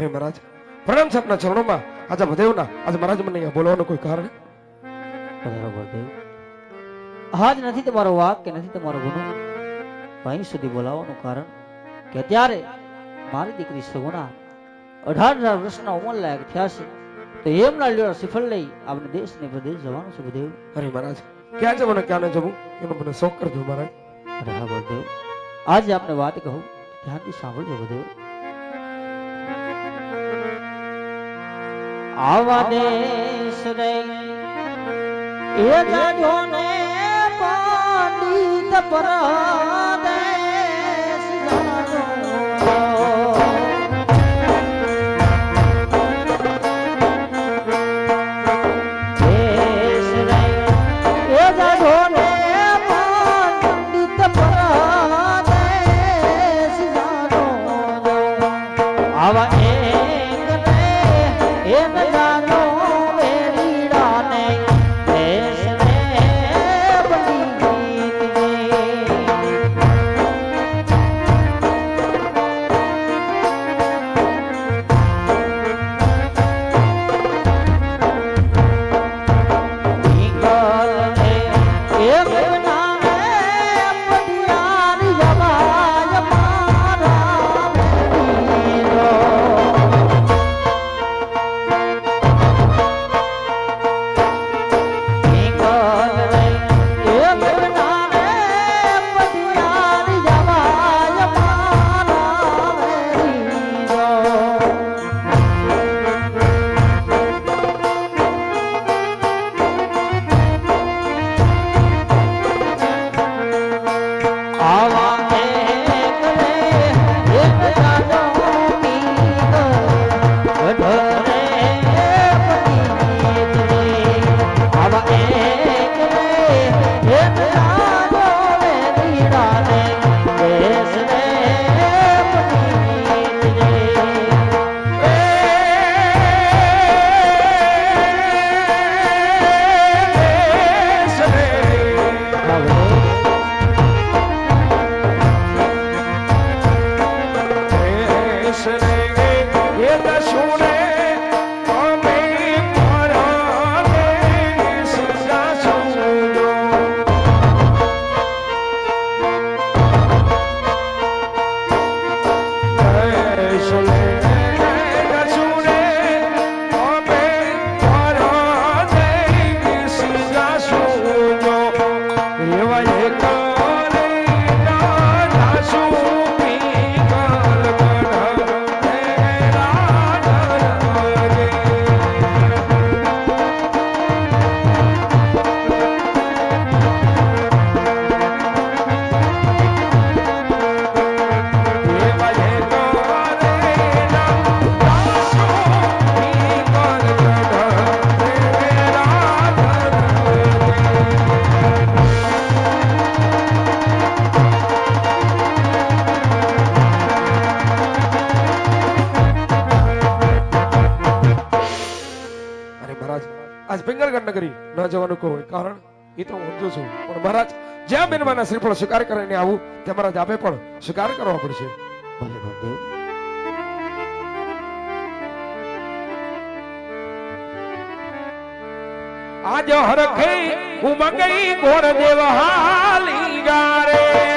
અરે મહારાજ પ્રણામ સાહેબના ચરણોમાં. આજે ભદેવના આજે મહારાજ મને અહીંયા બોલવાનું કોઈ કારણ? આજ નથી તમારો વાક કે નથી તમારો ગુનો? અહીં સુધી બોલાવવાનું કારણ કે અત્યારે મારી દીકરી સગુણા અઢાર હજાર વર્ષના ઉંમર લાયક થયા છે. તો એમના લેવા શ્રીફળ લઈ આપણે દેશ ને પ્રદેશ જવાનું છે ગુરુદેવ અરે મહારાજ ક્યાં જવાનું ક્યાં ન જવું? એનો મને શોખ કરજો મહારાજ. અરે હા બળદેવ આજે આપણે વાત કહું ધ્યાનથી સાંભળજો ગુરુદેવ આવા દેશ રે એ જાજો ને પાંડિત પરદેશ એક આજ પિંગલગઢ નગરી ન જવાનું કોઈ કારણ એ તો હું સમજુ છું. પણ મહારાજ, જ્યાં બેનમાના શ્રીફળ સ્વીકાર કરીને આવું, ત્યાં મહારાજ આપે પણ સ્વીકાર કરવો પડશે. ભલે ભગદેવ આજ હરખે ઉમંગઈ ગોર દેવ હાલી ગારે.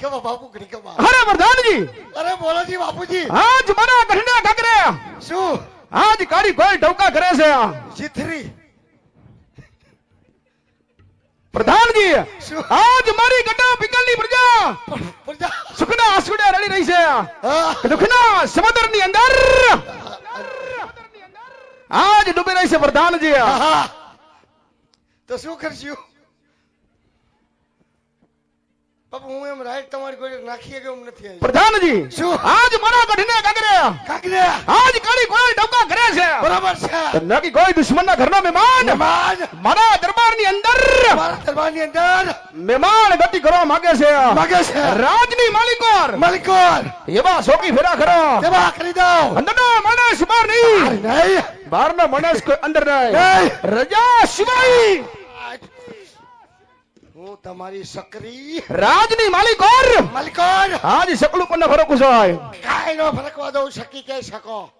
ખમા બાપુ ઘડી ખમા અરે વરદાનજી અરે બોલોજી બાપુજી. આજ મારા ઘરના ઠકરે શું? આજ કાળી કોઈ ઢોકા કરે છે. જીથરી. પ્રધાનજી આજ મારી ગટા પિંગલની પ્રજા પ્રજા. સુખના આંસુડા રડી રહી છે. દુખના સમુદ્રની અંદર આજ ડૂબી રહી છે પ્રધાનજી. તો શું કરશું? બાપુ હું એમ રાઈટ તમારી કોઈ નાખી કે એમ નથી પ્રધાનજી શું? આજ મારા ગઢને કાકરે. કાકરે? આજ કાળી કોઈ ડબકા ઘરે છે. બરાબર છે. નકી કોઈ દુશ્મનના ઘરનો મહેમાન. મહેમાન. મારા દરબારની અંદર. મારા દરબારની અંદર. મહેમાન ગતિ કરવા માંગે છે. માંગે છે. રાજની માલિકોર. માલિકોર. એવા શોકી ફેરા કરો એવા કરી દો અંદરનો માણસ બહાર નહીં. નહીં. બહારનો માણસ કોઈ અંદર નહીં. રજા સિવાય. હું તમારી સકરી. રાજની માલિકોર! મલિકોર! આજ સકલું પણ ફરક છે કાંઈ નો ફરકવા દઉં શકી કે શકો.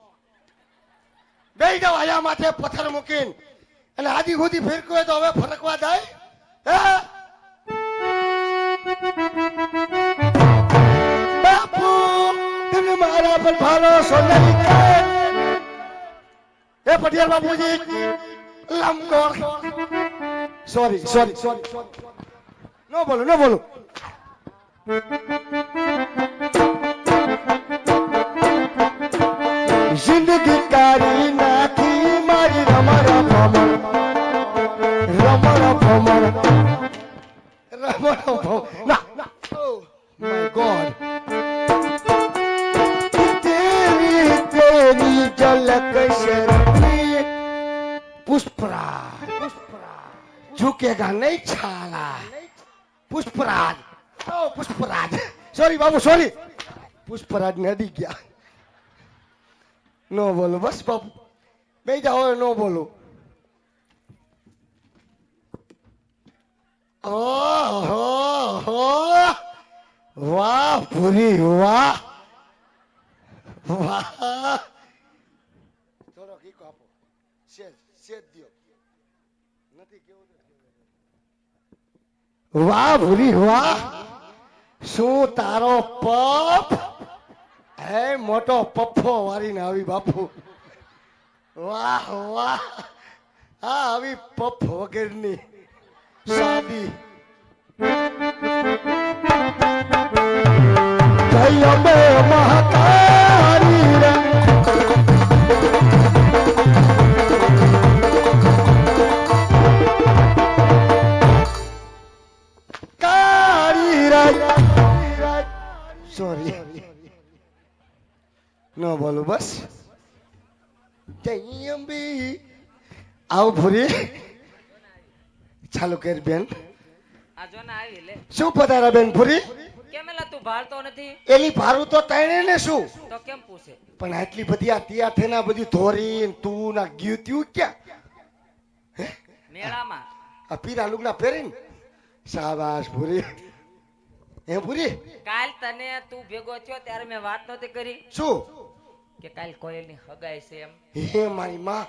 બે જાવ આયા માથે પથ્થર મૂકીને. અને આદિ સુધી ફેરકું તો હવે ફરકવા દે હે? બાપુ તને મારા પર ભારો સોનારી એ પટિયાર બાપુજી લંકોર સોરી સોરી સોરી નો બોલો નો બોલો જિંદગી કાઢી નાખી મારી રમણ ભમણ રમણ ભમણ રમણ ભમણ ના શરમી પુષ્પરાજ ઝુકેગા નહીં છાલા પુષ્પરાજ. ઓ પુષ્પરાજ. સોરી બાબુ સોરી પુષ્પરાજ ને અડી ગયા. નો બોલો, બસ બાપુ બે જાઓ નો બોલો. ઓહો વાહ, પૂરી, વાહ. વાહ થોડો કીકો આપો સેજ સેજ દ્યો નથી કેવું વાહ ભૂરી વાહ. શું તારો પપ? હે, મોટો પપ્પો વારીને આવી બાપુ. વાહ વાહ. હા, આવી પપ વગેરેની સાદી જય અંબે મહાકાળી સોરી ન બોલું બસ. અંબે આવ ભૂરી. ચાલુ કર બેન આ જો ને આવી લે શું પધારા બેન ભૂરી? કેમ એલા તું ભાળતો નથી એની ભારું તો તણે ને શું? તો કેમ પૂછે પણ આટલી બધી આ તિયા થઈને આ બધી ધોરી ને તું ના ગયું ત્યું ક્યાં મેળામાં. આ પીરા લુગડા પહેરીને શાબાશ ભૂરી. હે પૂરી કાલ તને તું ભેગો થયો ત્યારે મેં વાત નહોતી કરી. શું? કે કાલ કોયલની હગાઈ છે એમ. હે મારી માં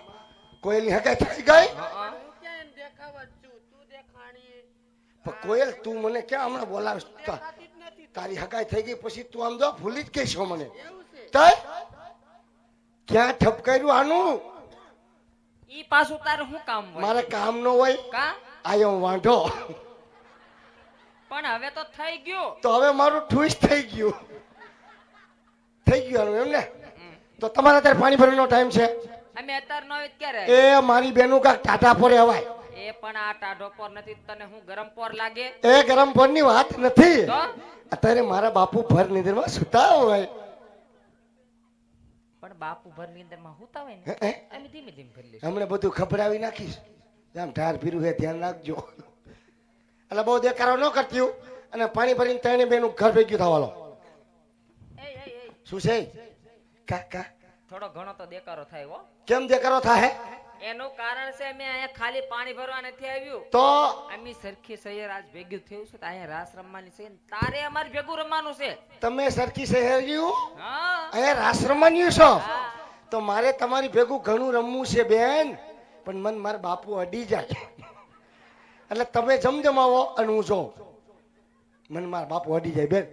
કોયલની હગાઈ થઈ ગઈ? હં? પણ કોયલ તું મને ક્યાં હમણાં બોલાવે તારી હગાઈ થઈ ગઈ પછી તું આમ જો ભૂલી જ કહીશો મને. તય? ક્યાં ઠપકાર્યું આનું? ઈ પાછું તારે શું કામ મારે કામ ન હોય. કા? આયો વાંઢો. પણ હવે તો થઈ ગયું. તો હવે મારું ટ્વિસ્ટ થઈ ગયું. થઈ ગયું એમ ને? તો તમારે અત્યારે પાણી ભરવાનો ટાઈમ છે? અમે અત્યારે નો ક્યારે એ મારી બેનું કાક ટાટા પોરે હવાય એ પણ આ ટાઢો પોર નથી તને હું ગરમ પોર લાગે? એ ગરમ પરની વાત નથી. અત્યારે મારા બાપુ ભર નિંદરમાં સુતા હોય. પણ બાપુ ભરની માં હુતા હોય ને? અમે ધીમે ધીમે ભરી લઈશું. હમણે બધું ખબરાવી નાખીશ. આમ ઢાર પીરું હે ધ્યાન રાખજો. એટલે બહુ દેખાડો ન કરતી અને પાણી ભરીને ત્રણે બેનું ઘર ભેગ્યું થવાલો એ એ એ શું છે? થોડો ઘણો તો દેકારો થાય હો. કેમ દેકારો થાય એનું કારણ છે અમે અહીંયા ખાલી પાણી ભરવા નથી આવ્યું. તો? અમે સરખી શહેર આજ ભેગું થયું છે તો અહીંયા રાસ રમવાની છે. તારે અમારે ભેગું રમવાનું છે. તમે સરખી શહેર ગયું અહીંયા રાસ રમવાનું છો? તો મારે તમારી ભેગું ઘણું રમવું છે બેન. પણ મન મારા બાપુ અડી જાય એટલે તમે જમજમાવો અને હું જોઉં. મને મારા બાપુ અડી જાય બેન.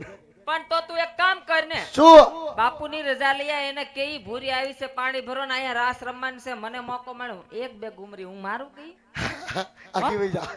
પણ તો તું એક કામ કર ને. શું? બાપુની રજા લઈ આ એને કેવી ભૂરી આવી છે પાણી ભરો ને અહીંયા રાસ રમવાની છે મને મોકો મળ્યો. એક બે ગુમરી હું મારું કઈ આખી જા